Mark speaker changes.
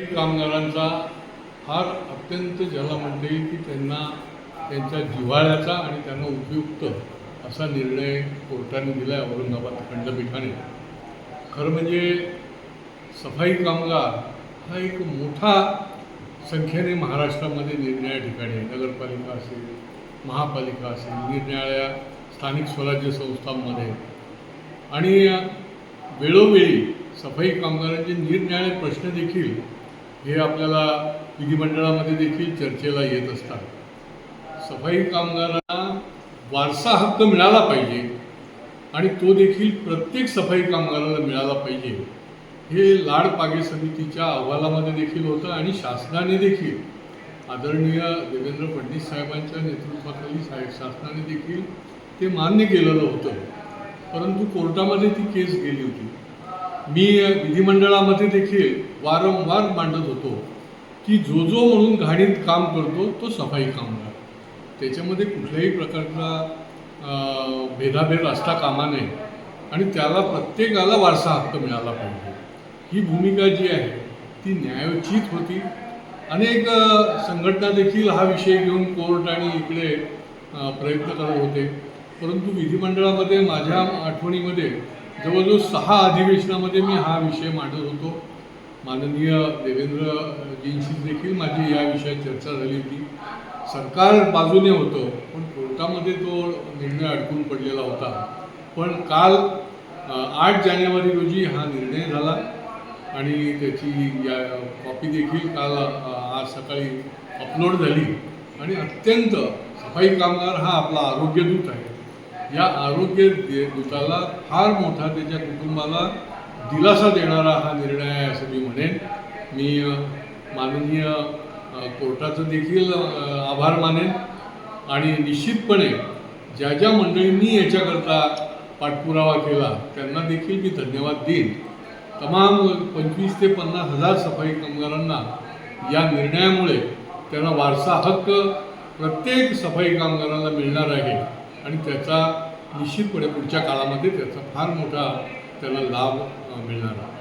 Speaker 1: काही कामगारांचा फार अत्यंत ज्याला म्हणता येईल की त्यांना त्यांच्या जिव्हाळ्याचा आणि त्यांना उपयुक्त असा निर्णय कोर्टाने दिला आहे औरंगाबाद खंडपीठाने खरं म्हणजे सफाई कामगार हा एक मोठा संख्येने महाराष्ट्रामध्ये निरनिळ्या ठिकाणी आहे. नगरपालिका असेल महापालिका असेल निरनिराळ्या स्थानिक स्वराज्य संस्थांमध्ये आणि वेळोवेळी सफाई कामगारांचे निरनिराळे प्रश्न देखील हे आपल्याला विधिमंडळामध्ये देखील चर्चेला येत असतात. सफाई कामगारांना वारसा हक्क मिळाला पाहिजे आणि तो देखील प्रत्येक सफाई कामगाराला मिळाला पाहिजे. हे लाड पागे समितीच्या अहवालामध्ये देखील होतं आणि शासनाने देखील आदरणीय देवेंद्र फडणवीस साहेबांच्या नेतृत्वाखाली साहेब शासनाने देखील ते मान्य केलेलं होतं. परंतु कोर्टामध्ये ती केस गेली होती. मी विधिमंडळामध्ये देखील वारंवार मांडत होतो की जो जो म्हणून घाणीत काम करतो तो सफाई कामगार त्याच्यामध्ये कुठल्याही प्रकारचा भेदाभेद असता कामा नये आणि त्याला प्रत्येकाला वारसा हक्क मिळाला पाहिजे. ही भूमिका जी आहे ती न्यायोचित होती. अनेक संघटना देखील हा विषय घेऊन कोर्ट आणि इकडे प्रयत्न करत होते. परंतु विधिमंडळामध्ये माझ्या आठवणीमध्ये जवळजवळ सहा अधिवेशनामध्ये मी हा विषय मांडत होतो. माननीय देवेंद्रजींशी देखील माझी या विषयात चर्चा झाली होती. सरकार बाजूने होतं पण कोर्टामध्ये तो निर्णय अडकून पडलेला होता. पण काल आठ जानेवारी रोजी हा निर्णय झाला आणि त्याची या कॉपी देखील काल आज सकाळी अपलोड झाली. आणि अत्यंत सफाई कामगार हा आपला आरोग्यदूत आहे. या आरोग्य दूताला फार मोठा त्याच्या कुटुंबाला दिलासा देणारा हा निर्णय आहे असं मी म्हणेन. मी माननीय कोर्टाचं देखील आभार मानेन. आणि निश्चितपणे ज्या ज्या मंडळींनी याच्याकरता पाठपुरावा केला त्यांना देखील मी धन्यवाद देईन. तमाम पंचवीस ते पन्नास हजार सफाई कामगारांना या निर्णयामुळे त्यांना वारसा हक्क प्रत्येक सफाई कामगारांना मिळणार आहे. आणि त्याचा निश्चितपणे पुढच्या काळामध्ये त्याचा फार मोठा त्याला लाभ मिळणार आहे.